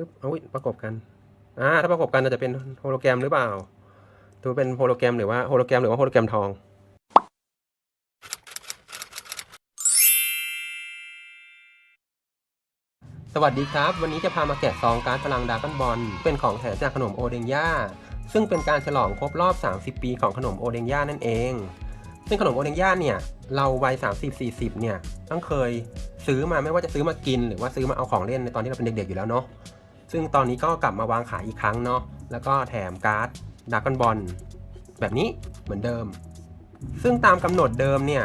ปึ๊บเอาอุ๊ยประกบกันอ่าถ้าประกบกันอาจะเป็นโฮโลแกรมหรือเปล่าตัวเป็นโฮโลแกรมหรือว่าโฮโลแกรมหรือว่าโฮโลแกรมทองสวัสดีครับ วันนี้จะพามาแกะซองการ์ดพลังดาก้อนบอลเป็นของแถมจากขนมโอเดงย่าซึ่งเป็นการฉลองครบรอบ 30 ปีของขนมโอเดงย่านั่นเอง ซึ่งขนมโอเดงย่าเนี่ย เราวัย 30-40 เนี่ยต้องเคยซื้อมาไม่ว่าจะซื้อมากิน หรือว่าซื้อมาเอาของเล่นในตอนที่เราเป็นเด็กๆอยู่แล้วเนาะ ซึ่งตอนนี้ก็กลับมาวางขายอีกครั้งเนาะแล้วก็แถมการ์ดดราก้อนบอลแบบนี้เหมือนเดิม ซึ่งตามกำหนดเดิมเนี่ย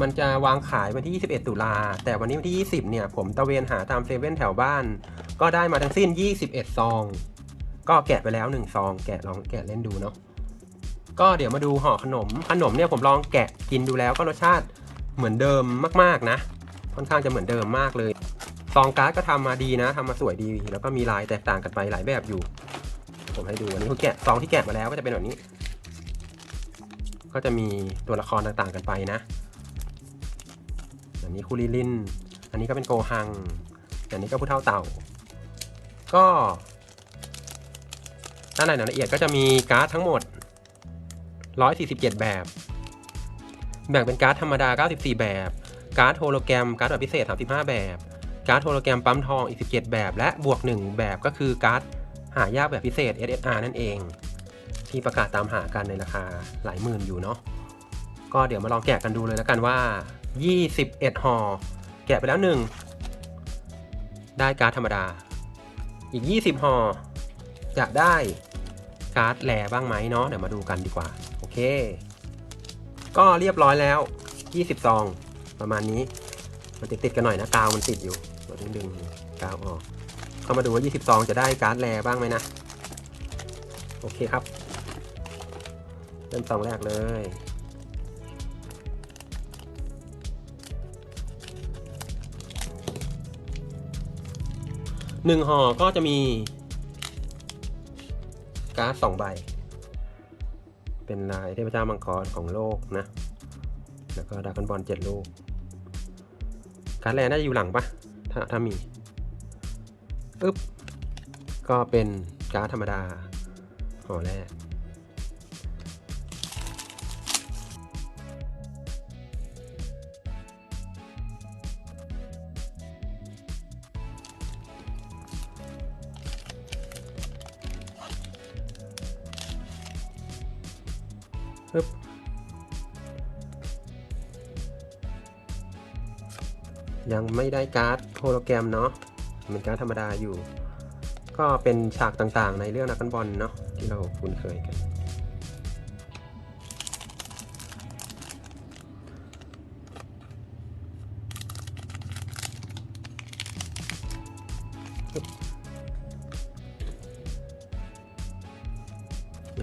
มันจะวางขายวันที่ 21 ตุลา แต่วันนี้วันที่ 20 เนี่ย ผมตะเวนหาตามเซเว่นแถวบ้าน ก็ได้มาทั้งสิ้น 21 ซอง ก็แกะไปแล้ว 1 ซอง แกะลองแกะเล่นดูเนาะ ก็เดี๋ยวมาดูห่อขนม ขนมเนี่ยผมลองแกะกินดูแล้วก็รสชาติเหมือนเดิมมากๆนะ ค่อนข้างจะเหมือนเดิมมากเลย ซองการ์ดก็ทำมาดีนะทำมาสวยดีแล้วก็มีลายแตกต่างกันไปหลายแบบอยู่ ผมให้ดูอันนี้คือแกะซองที่แกะมาแล้วก็จะเป็นแบบนี้ ก็จะมีตัวละครต่างๆกันไปนะ อันนี้คูริลิน อันนี้ก็เป็นโกฮัง อันนี้ก็ผู้เท่าเต่า ก็ด้านในรายละเอียดก็จะมีการ์ดทั้งหมด 147 แบบ แบ่งเป็นการ์ดธรรมดา 94 แบบ การ์ดโฮโลแกรม การ์ดแบบพิเศษ 35 แบบ การ์ดโฮโลแกรมปั๊มทองอีก 17 แบบ และบวก 1 แบบก็คือการ์ดหายากแบบพิเศษ SSR นั่นเอง ที่ประกาศตามหากันในราคาหลายหมื่นอยู่เนาะก็เดี๋ยวมาลองแกะกันดูเลยแล้วกันว่า 21ห่อแกะไปแล้ว 1 ได้การ์ดธรรมดา อีก 20ห่อจะได้การ์ดแลบ้างไหมเนาะเดี๋ยวมาดูกันดีกว่า โอเค ก็เรียบร้อยแล้ว 20ซองประมาณนี้มันติดติดๆกันหน่อยนะกาวมันติดอยู่ ดึงดึงกาวออกก็มาดูว่า20ซองจะได้การ์ดแลบ้างไหมนะ โอเคครับ เริ่มซองแรกเลยหนึ่งห่อก็จะมีการ์ดสองใบ เป็นลายเทพเจ้ามังกรของโลกนะ แล้วก็ดาก้อนบอลเจ็ดลูก การ์ดแรน่าจะอยู่หลังปะ ถ้าถ้ามีอึ๊บก็เป็นการ์ดธรรมดาห่อแรก ยังไม่ได้การ์ดโฮโลแกรมเนาะเป็นการ์ดธรรมดาอยู่ ก็เป็นฉากต่างๆ ในเรื่องนักบอลเนาะที่เราคุ้นเคยกัน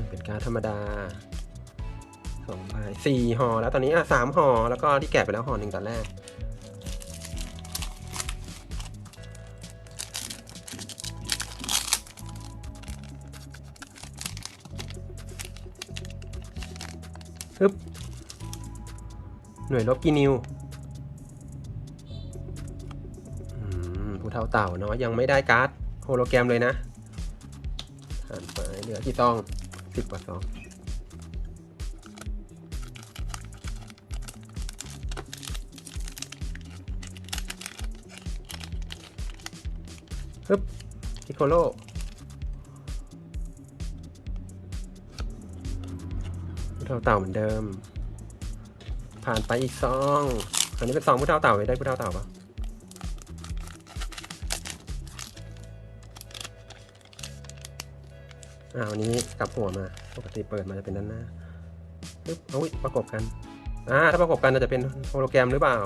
เป็นการดธรรมดาสองใบสี่ห่อแล้วตอนนี้อะสามห่อแล้วก็ที่แกะไปแล้วห่อหนึ่งตอนแรก หน่วยลบกี่นิวผู้เท่าเต่าเนาะยังไม่ได้การ์ดโฮโลแกรมเลยนะผ่านไปเหลือกี่ซองสิบกว่าซองฮึบพิโคโลผู้เท่าเต่าเหมือนเดิม ผ่านไปอีกซอง อันนี้เป็นซองผู้เท่าเต่าเลยได้ผู้เท่าเต่าปะอ่าวันนี้กลับหัวมา ปกติเปิดมาจะเป็นด้านหน้าปึ๊บเอาอุ๊ยประกบกัน อ่า ถ้าประกบกันจะเป็นโฮโลแกรมหรือเปล่า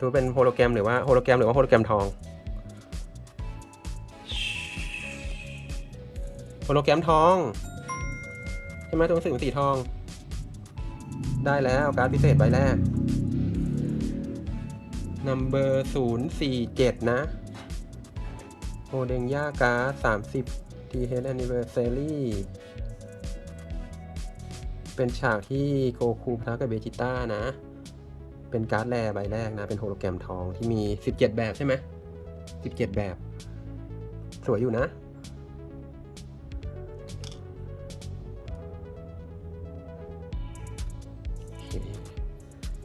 ตัวเป็นโฮโลแกรมหรือว่าโฮโลแกรมหรือว่าโฮโลแกรมทอง โฮโลแกรมทอง ใช่ไหมตัวหนังสือมันสีทอง ได้แล้วการ์ดพิเศษใบแรก number 047นะโอเดงย่าการ์ด30 TH Anniversary เป็นฉากที่โกคูพทักกับเบจิต้านะ เป็นการ์ดแร่ใบแรกนะ เป็นโฮโลแกรมทองที่มี 17 แบบใช่ไหม17 แบบ สวยอยู่นะ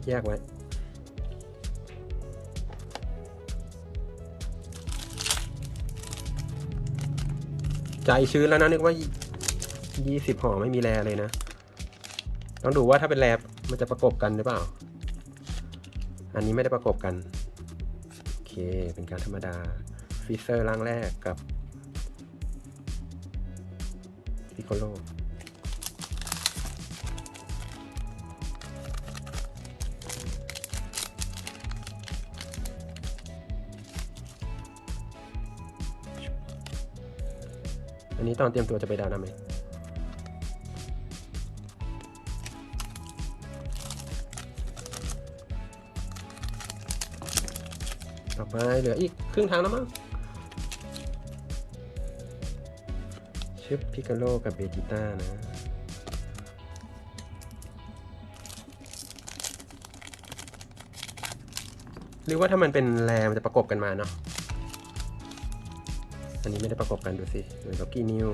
แยกไว้ใจชื้นแล้วนะนึกว่ายี่สิบห่อไม่มีแรเลยนะ ต้องดูว่าถ้าเป็นแรมันจะประกบกันหรือเปล่า อันนี้ไม่ได้ประกบกัน โอเค เป็นการธรรมดาฟีเซอร์ร่างแรกกับพิโคโล อันนี้ตอนเตรียมตัวจะไปดาวน์นะไหมต่อไปเหลืออีกครึ่งทางแล้วมั้งชิปพิกาโลกับเบจิต้านะ หรือว่าถ้ามันเป็นแรมันจะประกบกันมาเนาะ อันนี้ไม่ได้ประกอบกันดูสิเหมือนกับกี้นิว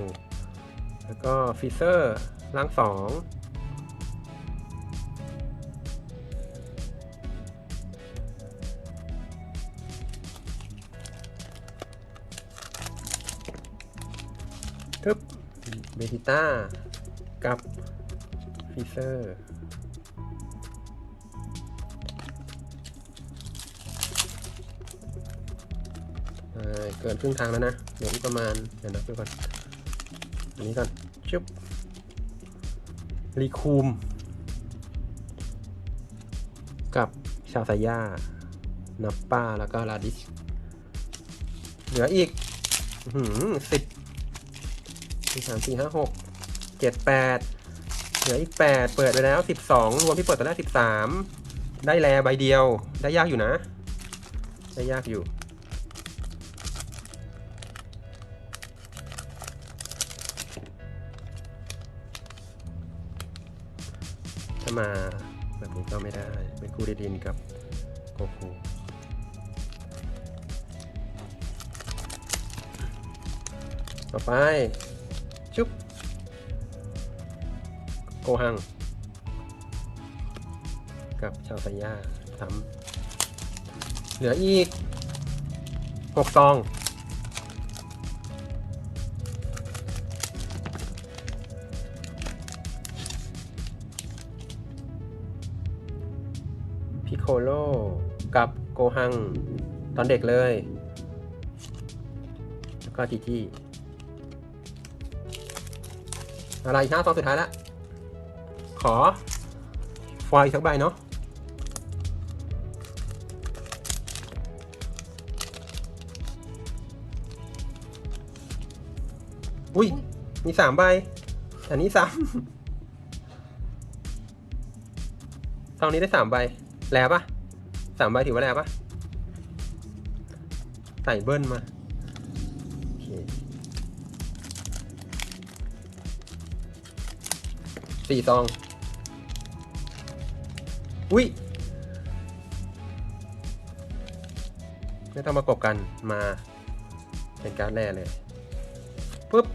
แล้วก็ฟีเซอร์ล่างสองทึบเบทิต้ากับฟีเซอร์ เกินครึ่งทางแล้วนะเหลืออีกประมาณเดี๋ยวนับดูก่อนอันนี้ก่อนชุบรีคูม กับชาวไซย่านับป้าแล้วก็ลาดิชเหลืออีกสิบหนึ่สามสี่ห้าหกเจ็ดแปดเหลืออีกแปดเปิดไปแล้วสิบสองรวมที่เปิดตอนแรกสิบสามได้แลใบเดียวได้ยากอยู่นะ ได้ยากอยู่ามาแบบนี้ก็ไม่ได้ เป็นคูดิดินกับโกคูต่อไป ชุบ โกหัง กับชาวไซย่าซ้ำเหลืออีกหกซอง โคโลกับโกหัง ตอนเด็กเลย แล้วก็จีจีอะไรห้าซองสุดท้ายละ ขอ ฟอยล์สักใบเนาะอุ้ย มีสามใบ อันนี้ซ้ำซองนี้ได้สามใบ แล้วปะสามใบถือว่าแล้วปะใส่เบิ้ลมาสี่ซอง อุ้ย ไม่ต้องประกบกันมาเป็นการ์ดแร่เลยปุ๊บ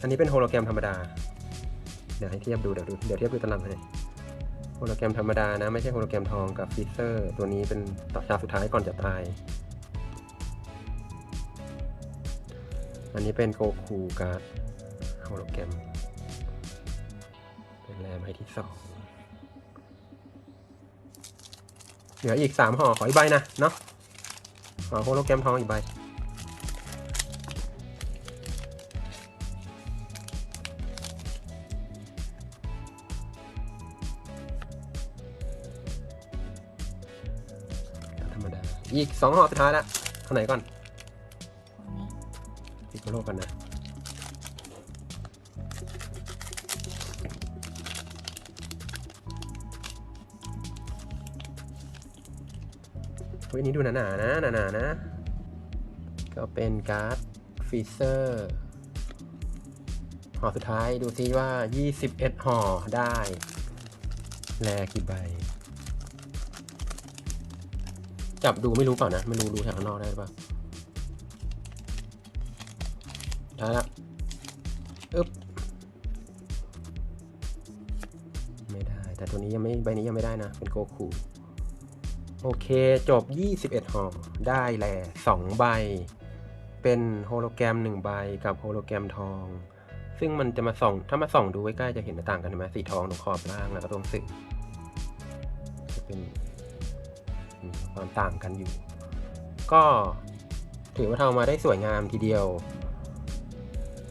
อันนี้เป็นโฮโลแกรมธรรมดา เดี๋ยวให้เทียบดู เดี๋ยวดู เดี๋ยวเทียบดูตารางให้ โฮโลแกรมธรรมดานะ ไม่ใช่โฮโลแกรมทองกับฟิเซอร์ ตัวนี้เป็นต่อฉากสุดท้ายก่อนจะตาย อันนี้เป็นโกคูการ์ดโฮโลแกรม เป็นแรมใบที่สองเหลืออีกสามห่อขออีกใบนะเนาะขอโฮโลแกรมทองอีกใบ อีกสองห่อสุดท้ายละเท่าไหนก่อนวันนี้พิกโลกันนะเฮ้ยอันนี้ดูหนาๆนะหนาๆนะ ก็เป็นการ์ดฟีเซอร์ห่อสุดท้ายดูซิว่า 21ห่อได้ แลกี่ใบ จับดูไม่รู้เปล่านะ ไม่รู้ดูแถวข้างนอกได้หรือเปล่าได้ละอึ๊บไม่ได้ แต่ตัวนี้ยังไม่ใบนี้ยังไม่ได้นะ เป็นโกคูโอเค จบ 21ห่อได้แหละ2ใบ เป็นโฮโลแกรม 1 ใบกับโฮโลแกรมทอง ซึ่งมันจะมาส่อง ถ้ามาส่องดูใกล้ๆจะเห็นต่างกันไหมสีทองตรงขอบล่างแล้วก็ตรงสึกจะเป็น ความต่างกันอยู่ ก็ถือว่าทำมาได้สวยงามทีเดียว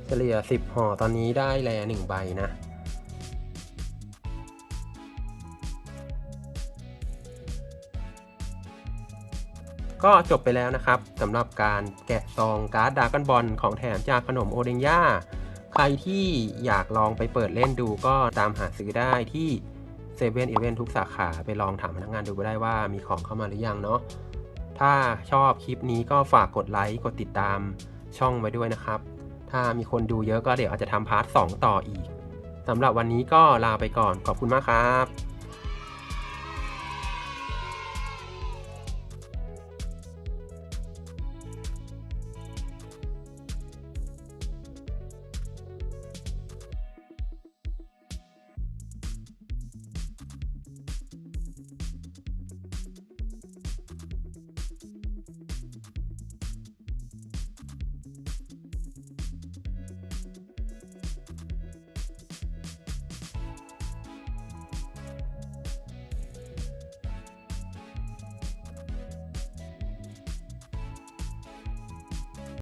เฉลี่ย 10ห่อตอนนี้ได้แล1ใบนะก็จบไปแล้วนะครับสำหรับการแกะซองการ์ดดากอนบอลของแถมจากขนมโอเดงย่า ใครที่อยากลองไปเปิดเล่นดูก็ตามหาซื้อได้ที่ เซเว่นอีเวนทุกสาขาไปลองถามพนักงานดูก็ได้ว่ามีของเข้ามาหรือยังเนาะถ้าชอบคลิปนี้ก็ฝากกดไลค์กดติดตามช่องไว้ด้วยนะครับ ถ้ามีคนดูเยอะก็เดี๋ยวอาจจะทำพาร์ท 2 ต่ออีกสำหรับวันนี้ก็ลาไปก่อนขอบคุณมากครับ